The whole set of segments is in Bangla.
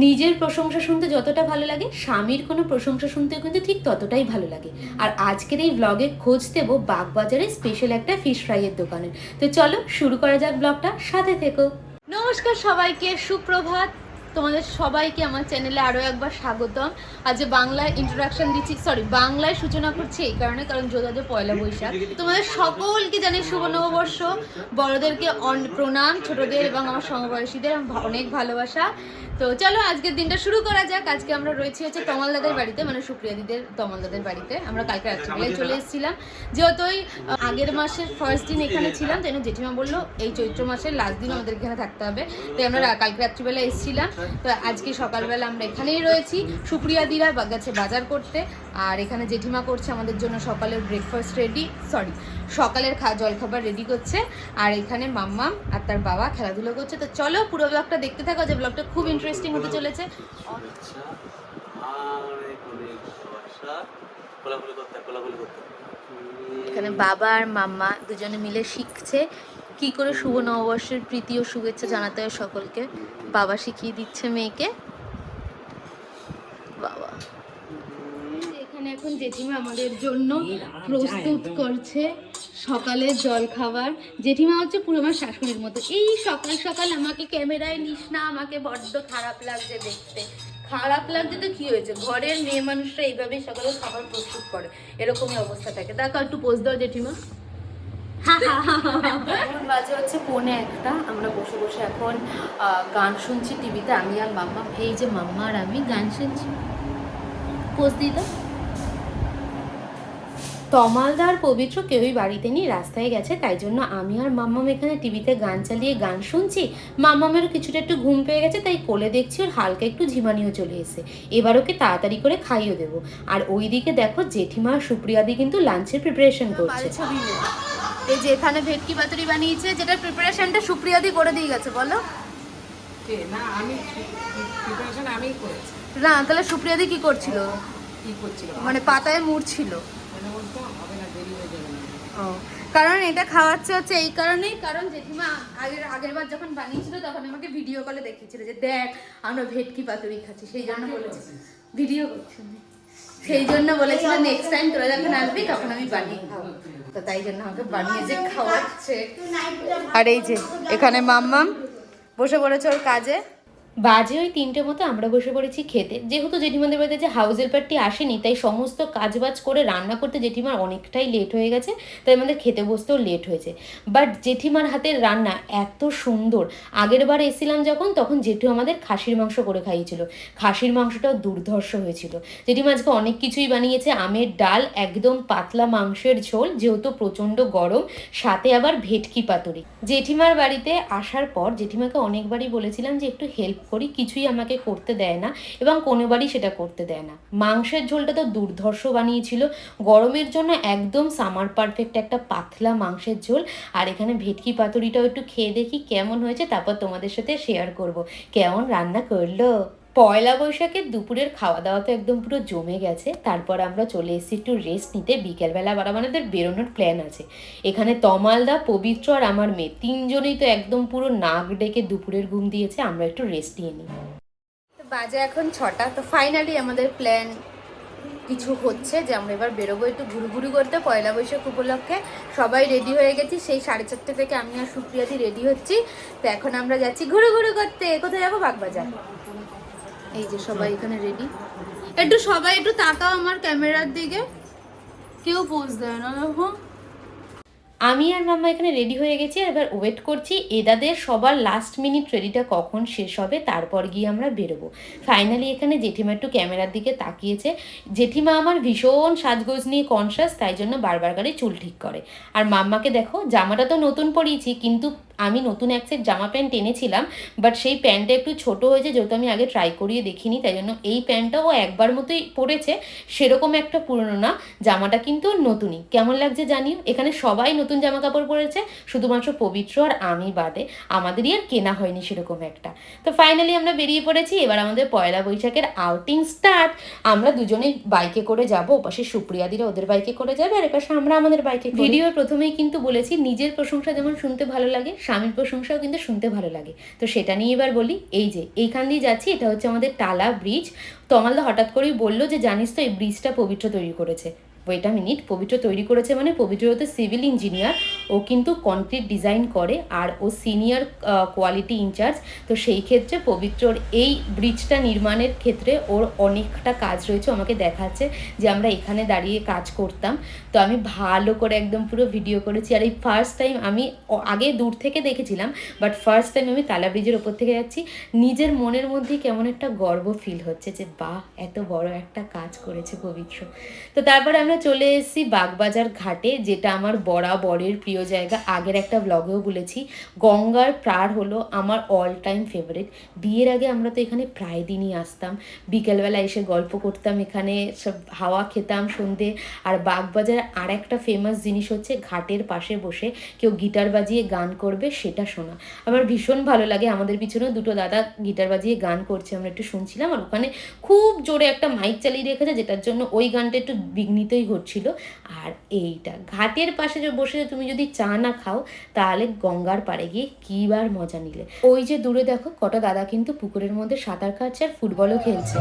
নিজের প্রশংসা শুনতে যতটা ভালো লাগে, স্বামীর কোনো প্রশংসা শুনতে কিন্তু ঠিক ততটাই ভালো লাগে। আর আজকের এই ব্লগে খোঁজ দেব বাগবাজারে স্পেশাল একটা ফিশ ফ্রাইয়ের দোকানে তো চলো শুরু করা যাক ব্লগটা সাথে থেকো। নমস্কার সবাইকে, সুপ্রভাত। তোমাদের সবাইকে আমার চ্যানেলে আরও একবার স্বাগতম। আজ বাংলায় ইন্ট্রোডাকশন দিচ্ছি সরি বাংলায় সূচনা করছি এই কারণে কারণ যোগাযোগ পয়লা বৈশাখ। তোমাদের সকলকে জানি শুভ নববর্ষ। বড়দেরকে অন- প্রণাম ছোটদের এবং আমার সমবয়সীদের অনেক ভালোবাসা। তো চলো আজকের দিনটা শুরু করা যাক। আজকে আমরা রয়েছি হচ্ছে তমালদাদের বাড়িতে মানে সুপ্রিয়া দিদের তমালদাদের বাড়িতে। আমরা কালকে রাত্রিবেলায় চলে এসেছিলাম। যেহেতু ওই আগের মাসের ফার্স্ট দিন এখানে ছিলাম তাই জন্য জেঠিমা বলল এই চৈত্র মাসের লাস্ট দিন আমাদের এখানে থাকতে হবে। তাই আমরা কালকে রাত্রিবেলা এসেছিলাম। তো আজকে সকালবেলা আমরা এখানেই রয়েছি সুপ্রিয়া দিরা গেছে বাজার করতে আর এখানে জেঠিমা করছে আমাদের জন্য সকালের ব্রেকফাস্ট রেডি সরি সকালের খা জলখাবার রেডি করছে আর এখানে মাম্মাম আর তার বাবা খেলাধুলো করছে তো চলো পুরো ব্লগটা দেখতে থাকো যে ব্লগটা খুব ইন্টারেস্টিং হতে চলেছে আচ্ছা এখানে বাবা আর মাম্মা দুজনে মিলে শিখছে কি করে শুভ নববর্ষের প্রীতি ও শুভেচ্ছা জানাতে হয় সকলকে? বাবা শিখিয়ে দিচ্ছে মেয়েকে। বাবা। এখানে এখন জেঠিমা আমাদের জন্য প্রস্তুত করছে সকালের জল খাবার। জেঠিমা হচ্ছে পুরো আমার শাশুড়ির মতো। এই সকাল সকাল আমাকে ক্যামেরায় নিস না, আমাকে বড্ড খারাপ লাগছে দেখতে। খারাপ লাগছে তো কি হয়েছে? ঘরের মেয়ে মানুষরা এইভাবেই সকালে খাবার প্রস্তুত করে। এরকমই অবস্থা থাকে। দেখো, একটু পোজ দাও জেঠিমা। এখন বাজে হচ্ছে পৌনে একটা। আমরা বসে বসে এখন গান শুনছি টিভিতে আমি আর মাম্মা। এই যে মাম্মা আর আমি গান শুনছি। দাও। তমালদার পবিত্র কেউই বাড়িতে নেই রাস্তায় গেছে তাই জন্য আমি আর মাম্মাম এখানে টিভিতে গান চালিয়ে গান শুনছি। মাম্মামেরও কিছুটা একটু ঘুম পেয়ে গেছে তাই কোলে দেখছি ওর হালকা একটু ঝিমানিও চলে এসে এবার ওকে তাড়াতাড়ি করে খাইয়ে দেবো। আর ওইদিকে দেখো জেঠিমা সুপ্রিয়াদি কিন্তু লাঞ্চের প্রিপারেশন করছে। এই যে এখানে ভেটকি পাতুরি বানিয়েছে যেটার প্রিপারেশনটা সুপ্রিয়াদি করে দিয়ে গেছে বলো। কে? না আমি প্রিপারেশন আমি করেছি। না তাহলে সুপ্রিয়াদি কি করছিল? কি করছিলাম মানে পাতায় মুড়ছিল। মানে বলতো হবে না দেরি হয়ে যাবে ও কারণ এটা খাওয়াচ্ছে হচ্ছে এই কারণেই কারণ জেঠিমা আগের আগের বার যখন বানিয়েছিল তখন আমাকে ভিডিও কলে দেখিয়েছিল যে দেখ আমরা ভেটকি পাতুরি খাচ্ছি। সেই জন্য বলেছি। ভিডিও করছি সেই জন্য বলেছিল নেক্সট টাইম তোরা যখন আসবি তখন আমি বানিয়ে খাব। তো তাই জন্য আমাকে বানিয়ে যে খাওয়াচ্ছে। আর এই যে এখানে মাম্মাম বসে পড়েছে ওর কাজে। বাজে ওই তিনটে মতো আমরা বসে পড়েছি খেতে। যেহেতু জেঠিমাদের বাড়িতে যে হাউসের পার্টি আসেনি, তাই সমস্ত কাজবাজ করে রান্না করতে জেঠিমার অনেকটাই লেট হয়ে গেছে, তাই আমাদের খেতে বসতেও লেট হয়েছে। বাট জেঠিমার হাতের রান্না এত সুন্দর। আগের বার এসেছিলাম যখন, তখন জেঠু আমাদের খাসির মাংস করে খাইয়েছিল। খাসির মাংসটাও দুর্ধর্ষ হয়েছিল। জেঠিমা আজকে অনেক কিছুই বানিয়েছে, আমের ডাল, একদম পাতলা মাংসের ঝোল, যেহেতু প্রচণ্ড গরম, সাথে আবার ভেটকি পাতুরি। জেঠিমার বাড়িতে আসার পর, জেঠিমাকে অনেকবারই বলেছিলাম যে একটু হেল্প করি, কিছুই আমাকে করতে দেয় না এবং কোনোবারই সেটা করতে দেয় না। মাংসের ঝোলটা তো দুর্ধর্ষ বানিয়েছিল। গরমের জন্য একদম সামার পারফেক্ট একটা পাতলা মাংসের ঝোল। আর এখানে ভেটকি পাতুরিটাও একটু খেয়ে দেখি কেমন হয়েছে, তারপর তোমাদের সাথে শেয়ার করব। কেমন রান্না করল? পয়লা বৈশাখের দুপুরের খাওয়া দাওয়া তো একদম পুরো জমে গেছে। তারপর আমরা চলে এসেছি একটু রেস্ট নিতে। বিকেলবেলা আবার আমাদের বেরোনোর প্ল্যান আছে। এখানে তমালদা, পবিত্র আর আমার মেয়ে। তিনজনেই তো একদম পুরো নাক ডেকে দুপুরের ঘুম দিয়েছে। আমরা একটু রেস্ট নিয়ে নিই। বাজে এখন ছটা। তো ফাইনালি আমাদের প্ল্যান কিছু হচ্ছে যে আমরা এবার বেরোবো একটু ঘুরঘুরি করতে পয়লা বৈশাখ উপলক্ষে। সবাই রেডি হয়ে গেছি। সেই সাড়ে চারটে থেকে আমি আর সুপ্রিয়াদি রেডি হচ্ছি। তো এখন আমরা যাচ্ছি ঘুরু ঘুরু করতে। কোথায় যাব? বাগবাজার। এই যে সবাই এখানে রেডি একটু সবাই একটু তাকাও আমার ক্যামেরার দিকে। কেউ পোজ দেয় না, দেখো। আমি আর মাম্মা এখানে রেডি হয়ে গেছি এবার ওয়েট করছি এদাদের সবার লাস্ট মিনিট রেডিটা কখন শেষ হবে, তারপর গিয়ে আমরা বেরোবো। ফাইনালি এখানে জেঠিমা একটু ক্যামেরার দিকে তাকিয়েছে। জেঠিমা আমার ভীষণ সাজগোজ নিয়ে কনসাস তাই জন্য বারবার করে চুল ঠিক করে। আর মাম্মাকে দেখো, জামাটা তো নতুন পরিয়েছি, কিন্তু আমি নতুন এক সেট জামা প্যান্ট এনেছিলাম বাট সেই প্যান্টটা একটু ছোট হয়েছে যেহেতু আমি আগে ট্রাই করিয়ে দেখিনি, তাই জন্য এই প্যান্টটা ও একবার মতোই পরেছে সেরকম একটা পুরনো না জামাটা কিন্তু নতুনই। কেমন লাগছে জানিও? এখানে সবাই নতুন জামা কাপড় পরেছে, শুধুমাত্র পবিত্র আর আমি বাদে আমাদেরই আর কেনা হয়নি সেরকম একটা। তো ফাইনালি আমরা বেরিয়ে পড়েছি, এবার আমাদের পয়লা বৈশাখের আউটিং স্টার্ট আমরা দুজনে বাইকে করে যাব, ওপাশে সুপ্রিয়াদিরা ওদের বাইকে করে যাবে, আর এপাশে আমরা আমাদের বাইকে ভিডিওর প্রথমেই কিন্তু বলেছি, নিজের প্রশংসা যেমন শুনতে ভালো লাগে স্বামীর প্রশংসাও কিন্তু শুনতে ভালো লাগে। তো সেটা নিয়ে এবার বলি, এই যে, এইখান দিয়ে যাচ্ছি, এটা হচ্ছে আমাদের টালা ব্রিজ তমালদা হঠাৎ করেই বলল যে, জানিস তো এই ব্রিজটা পবিত্র তৈরি করেছে। ওয়েট আ মিনিট পবিত্র তৈরি করেছে মানে পবিত্র হতে সিভিল ইঞ্জিনিয়ার ও কিন্তু কনক্রিট ডিজাইন করে, আর ও সিনিয়র কোয়ালিটি ইনচার্জ তো সেই ক্ষেত্রে পবিত্রর এই ব্রিজটা নির্মাণের ক্ষেত্রে ওর অনেকটা কাজ রয়েছে আমাকে দেখাচ্ছে যে আমরা এখানে দাঁড়িয়ে কাজ করতাম। তো আমি ভালো করে একদম পুরো ভিডিও করেছি, আর এই ফার্স্ট টাইম আমি আগে দূর থেকে দেখেছিলাম বাট ফার্স্ট টাইম আমি তালা ব্রিজের ওপর থেকে যাচ্ছি, নিজের মনের মধ্যে কেমন একটা গর্ব ফিল হচ্ছে যে, বাহ, এত বড় একটা কাজ করেছে পবিত্র। তো তারপরে আমরা চলে এসেছি বাগবাজার ঘাটে, যেটা আমার বরাবরের প্রিয় জায়গা। আগের একটা ব্লগেও বলেছি, গঙ্গার প্রার হলো আমার অল টাইম ফেভারিট বিয়ের আগে আমরা তো এখানে প্রায় দিনই আসতাম। বিকেলবেলা এসে গল্প করতাম, এখানে সব হাওয়া খেতাম সন্ধে। আর বাগবাজার আর একটা ফেমাস জিনিস হচ্ছে ঘাটের পাশে বসে কেউ গিটার বাজিয়ে গান করবে, সেটা শোনা। আমার ভীষণ ভালো লাগে, আমাদের পিছনেও দুটো দাদা গিটার বাজিয়ে গান করছে, আমরা একটু শুনছিলাম। আর ওখানে খুব জোরে একটা মাইক চালিয়ে রেখেছে, যেটার জন্য ওই গানটা একটু বিঘ্নিতই ঘটছিল। আর এইটা, ঘাটের পাশে যে বসে তুমি যদি চা না খাও, তাহলে গঙ্গার পাড়ে গিয়ে কী বার মজা নিলে। ওই যে দূরে দেখো, কটা দাদা কিন্তু পুকুরের মধ্যে সাঁতার কাটছে আর ফুটবলও খেলছে।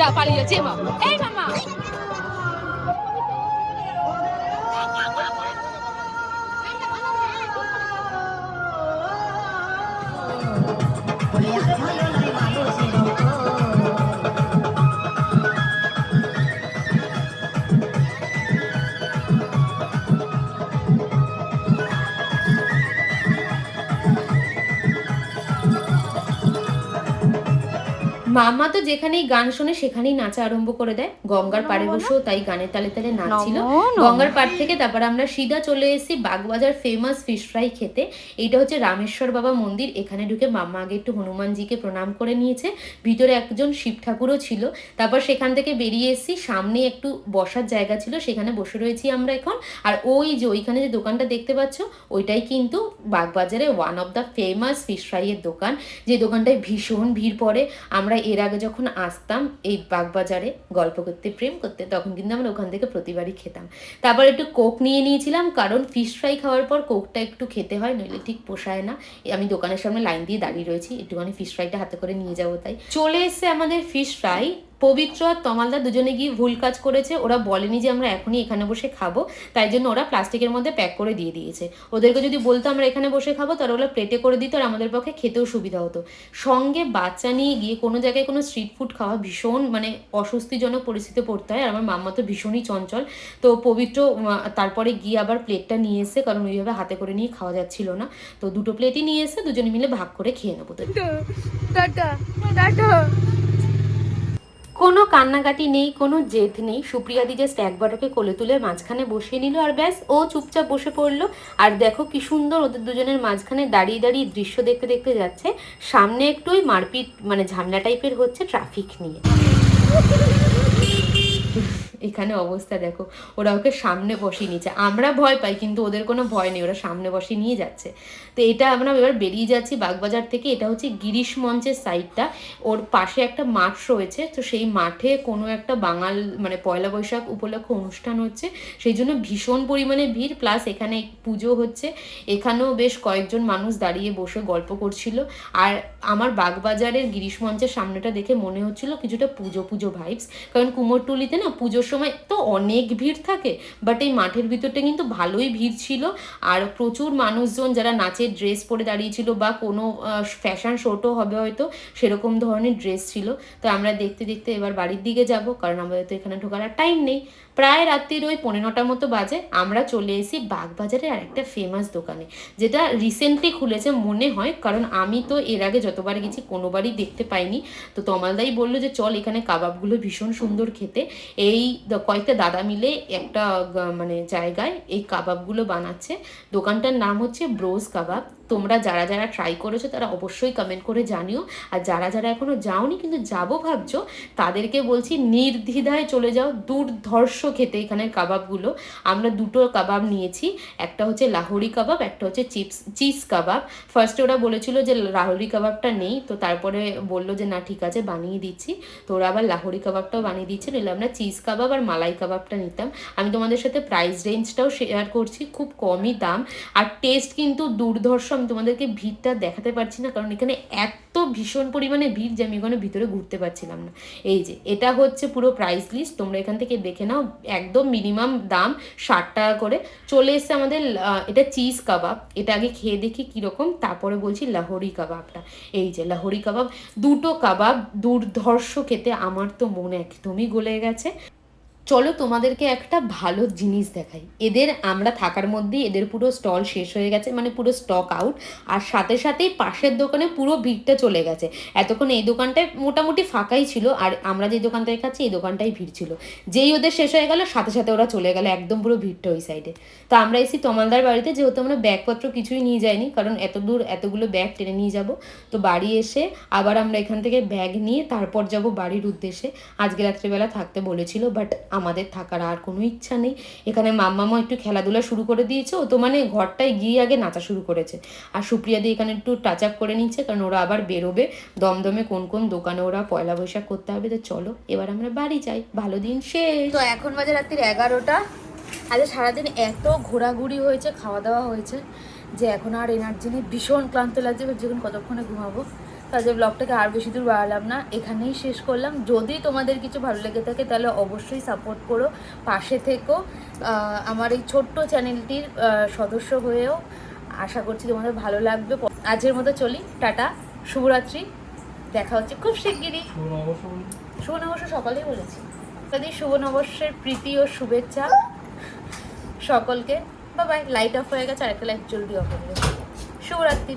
যা পালিয়ে যে মা। এই মামা তো যেখানেই গান শোনে সেখানেই নাচা আরম্ভ করে দেয়। গঙ্গার পাড়ে বসেও তাই গানের তালে তালে নাচছিল। গঙ্গার পাড় থেকে তারপর আমরা সিধা চলে এসেছি বাগবাজার ফেমাস ফিশ ফ্রাই খেতে। এইটা হচ্ছে রামেশ্বর বাবা মন্দির। এখানে ঢুকে মামা আগে একটু হনুমানজিকে প্রণাম করে নিয়েছে। ভিতরে একজন শিব ঠাকুরও ছিল। তারপর সেখান থেকে বেরিয়ে এসেছি। সামনে একটু বসার জায়গা ছিল। সেখানে বসে রয়েছি আমরা এখন। আর ওই যে ওইখানে যে দোকানটা দেখতে পাচ্ছ ওইটাই কিন্তু বাগবাজারে one of the famous fish ফ্রাইয়ের দোকান। যে দোকানটায় ভীষণ ভিড় পড়ে। আমরা এর আগে যখন আসতাম এই বাগবাজারে গল্প করতে, প্রেম করতে, তখন কিন্তু আমরা ওখান থেকে প্রতিবারই খেতাম। তারপর একটু কোক নিয়ে নিয়েছিলাম, কারণ ফিশ ফ্রাই খাওয়ার পর কোকটা একটু খেতে হয়, নইলে ঠিক পোষায় না। আমি দোকানের সামনে লাইন দিয়ে দাঁড়িয়ে রয়েছি, একটুখানি ফিশ ফ্রাইটা হাতে করে নিয়ে যাব তাই। চলে এসছে আমাদের ফিশ ফ্রাই পবিত্র আর তমালদা দুজনে গিয়ে ভুল কাজ করেছে, ওরা বলেনি যে আমরা এখনই এখানে বসে খাব, তাই জন্য ওরা প্লাস্টিকের মধ্যে প্যাক করে দিয়ে দিয়েছে। ওদেরকে যদি বলতো আমরা এখানে বসে খাব, তাহলে ওরা প্লেটে করে দিত আর আমাদের পক্ষে খেতেও সুবিধা হতো। সঙ্গে বাচ্চা নিয়ে গিয়ে কোনো জায়গায় কোনো স্ট্রিট ফুড খাওয়া ভীষণ মানে অস্বস্তিজনক পরিস্থিতিতে পড়তে হয়, আর আমার মাম্মা তো ভীষণই চঞ্চল। তো পবিত্র তারপরে গিয়ে আবার প্লেটটা নিয়ে এসে, কারণ ওইভাবে হাতে করে নিয়ে খাওয়া যাচ্ছিল না, তো দুটো প্লেটই নিয়ে এসে দুজনে মিলে ভাগ করে খেয়ে নেব। তো টাটা টাটা। কোনো কান্নাকাটি নেই, কোনো জেদ নেই। সুপ্রিয়াদি জাস্ট একবারকে কোলে তুলে মাঝখানে বসিয়ে নিল আর ব্যাস, ও চুপচাপ বসে পড়ল। আর দেখো কি সুন্দর ওদের দুজনের মাঝখানে দাঁড়িয়ে দাঁড়িয়ে দৃশ্য দেখতে দেখতে যাচ্ছে। সামনে একটুই মারপিট মানে ঝামেলা টাইপের হচ্ছে ট্রাফিক নিয়ে। এখানে অবস্থা দেখো, ওরা ওকে সামনে বসিয়ে নিচ্ছে আমরা ভয় পাই, কিন্তু ওদের কোনো ভয় নেই, ওরা সামনে বসিয়ে নিয়ে যাচ্ছে। তো এটা আমরা এবার বেরিয়ে যাচ্ছি বাগবাজার থেকে, এটা হচ্ছে গিরিশ মঞ্চের সাইডটা ওর পাশে একটা মাঠ রয়েছে, তো সেই মাঠে কোনো একটা বাঙাল মানে পয়লা বৈশাখ উপলক্ষে অনুষ্ঠান হচ্ছে। সেই জন্য ভীষণ পরিমাণে ভিড় প্লাস এখানে পুজো হচ্ছে। এখানেও বেশ কয়েকজন মানুষ দাঁড়িয়ে বসে গল্প করছিল। আর আমার বাগবাজারের গিরিশ মঞ্চের সামনেটা দেখে মনে হচ্ছিল কিছুটা পুজো পুজো ভাইবস কারণ কুমোরটুলিতে না সময় তো অনেক ভিড় থাকে বাট এই মাঠের ভিতরটা কিন্তু ভালোই ভিড় ছিল। আর প্রচুর মানুষজন যারা নাচের ড্রেস পরে দাঁড়িয়েছিল বা কোনো ফ্যাশন শোটও হবে হয়তো, সেরকম ধরনের ড্রেস ছিল। তো আমরা দেখতে দেখতে এবার বাড়ির দিকে যাব, কারণ আমাদের তো এখানে ঢোকার আর টাইম নেই। প্রায় রাত্রির ওই পনেরোটার মতো বাজে, আমরা চলে এসেছি বাগবাজারের আর একটা ফেমাস দোকানে, যেটা রিসেন্টলি খুলেছে মনে হয়, কারণ আমি তো এর আগে যতবার গেছি কোনোবারই দেখতে পাইনি। তো তমালদাই বলল যে, চল এখানে কাবাবগুলো ভীষণ সুন্দর খেতে। এই কয়েকটা দাদা মিলে একটা মানে জায়গায় এই কাবাবগুলো বানাচ্ছে। দোকানটার নাম হচ্ছে ব্রোজ কাবাব তোমরা যারা যারা ট্রাই করেছ, তারা অবশ্যই কমেন্ট করে জানিও। আর যারা যারা এখনও যাওনি, কিন্তু যাব ভাবছ, তাদেরকে বলছি, নির্দ্বিধায় চলে যাও, দুর্ধর্ষ খেতে এখানের কাবাবগুলো। আমরা দুটো কাবাব নিয়েছি, একটা হচ্ছে লাহোরি কাবাব, একটা হচ্ছে চিপস, চিজ কাবাব। ফার্স্টে ওরা বলেছিল যে লাহোরি কাবাবটা নেই, তো তারপরে বলল যে না, ঠিক আছে, বানিয়ে দিচ্ছি। তো ওরা আবার লাহোরি কাবাবটাও বানিয়ে দিচ্ছে। নিলে আমরা চিজ কাবাব আর মালাই কাবাবটা নিতাম। আমি তোমাদের সাথে প্রাইস রেঞ্জটাও শেয়ার করছি, খুব কমই দাম। আর টেস্ট কিন্তু দুর্ধর্ষ, আমি তোমাদেরকে ভিড়টা দেখাতে পারছি না, কারণ এখানে এত ভীষণ পরিমাণে ভিড় যে আমি ওখানে ভিতরে ঘুরতে পারছিলাম না। এই যে, এটা হচ্ছে পুরো প্রাইস লিস্ট তোমরা এখান থেকে দেখে নাও, একদম মিনিমাম দাম ষাট টাকা করে। চলে এসছে আমাদের এটা চিজ কাবাব এটা আগে খেয়ে দেখি কীরকম, তারপরে বলছি লাহোরি কাবাবটা এই যে, লাহোরি কাবাব দুটো কাবাব দুর্ধর্ষ খেতে আমার তো মন একদমই গলে গেছে। চলো তোমাদেরকে একটা ভালো জিনিস দেখাই। এদের আমরা থাকার মধ্যেই এদের পুরো স্টল শেষ হয়ে গেছে মানে পুরো স্টক আউট আর সাথে সাথেই পাশের দোকানে পুরো ভিড়টা চলে গেছে। এতক্ষণ এই দোকানটায় মোটামুটি ফাঁকাই ছিল, আর আমরা যে দোকানটায় খাচ্ছি, এই দোকানটাই ভিড় ছিল। যেই ওদের শেষ হয়ে গেল, সাথে সাথে ওরা চলে গেল, একদম পুরো ভিড়টা ওই সাইডে তো আমরা এসি তমালদার বাড়িতে, যেহেতু আমরা ব্যাগপত্র কিছুই নিয়ে যাইনি, কারণ এত দূর এতগুলো ব্যাগ টেনে নিয়ে যাব। তো বাড়ি এসে আবার আমরা এখান থেকে ব্যাগ নিয়ে তারপর যাব বাড়ির উদ্দেশ্যে। আজকে রাত্রিবেলা থাকতে বলেছিল বাট আমাদের থাকার আর কোনো ইচ্ছা নেই। এখানে মাম্মামা একটু খেলাধুলা শুরু করে দিয়েছে। ও তো মানে ঘরটায় গিয়ে আগে নাচা শুরু করেছে। আর সুপ্রিয়া দিয়ে এখানে একটু টাচ আপ করে নিচ্ছে, কারণ ওরা আবার বেরোবে। দমদমে কোন কোন দোকানে ওরা পয়লা বৈশাখ করতে হবে। তো চলো, এবার আমরা বাড়ি যাই। ভালো দিন শেষ। তো এখন বাজে রাত্রির এগারোটা। আজকে সারাদিন এত ঘোরাঘুরি হয়েছে, খাওয়া দাওয়া হয়েছে, যে এখন আর এনার্জি নেই। ভীষণ ক্লান্ত লাগছে। যখন কতক্ষণে ঘুমাবো। তাদের ব্লগটাকে আর বেশি দূর বাড়ালাম না। এখানেই শেষ করলাম। যদি তোমাদের কিছু ভালো লেগে থাকে, তাহলে অবশ্যই সাপোর্ট করো, পাশে থেকো। আমার এই ছোট্ট চ্যানেলটির সদস্য হয়েও আশা করছি তোমাদের ভালো লাগবে। আজের মতো চলি। টাটা। শুভরাত্রি। দেখা হচ্ছে খুব শিগগিরই। শুভ নববর্ষ সকালেই বলেছি। তাদের শুভ নববর্ষের প্রীতি ও শুভেচ্ছা সকলকে। বাবাই লাইট অফ হয়ে গেছে, আরেকটা লাইট জলদি অফ হয়ে গেছে। শুভরাত্রি।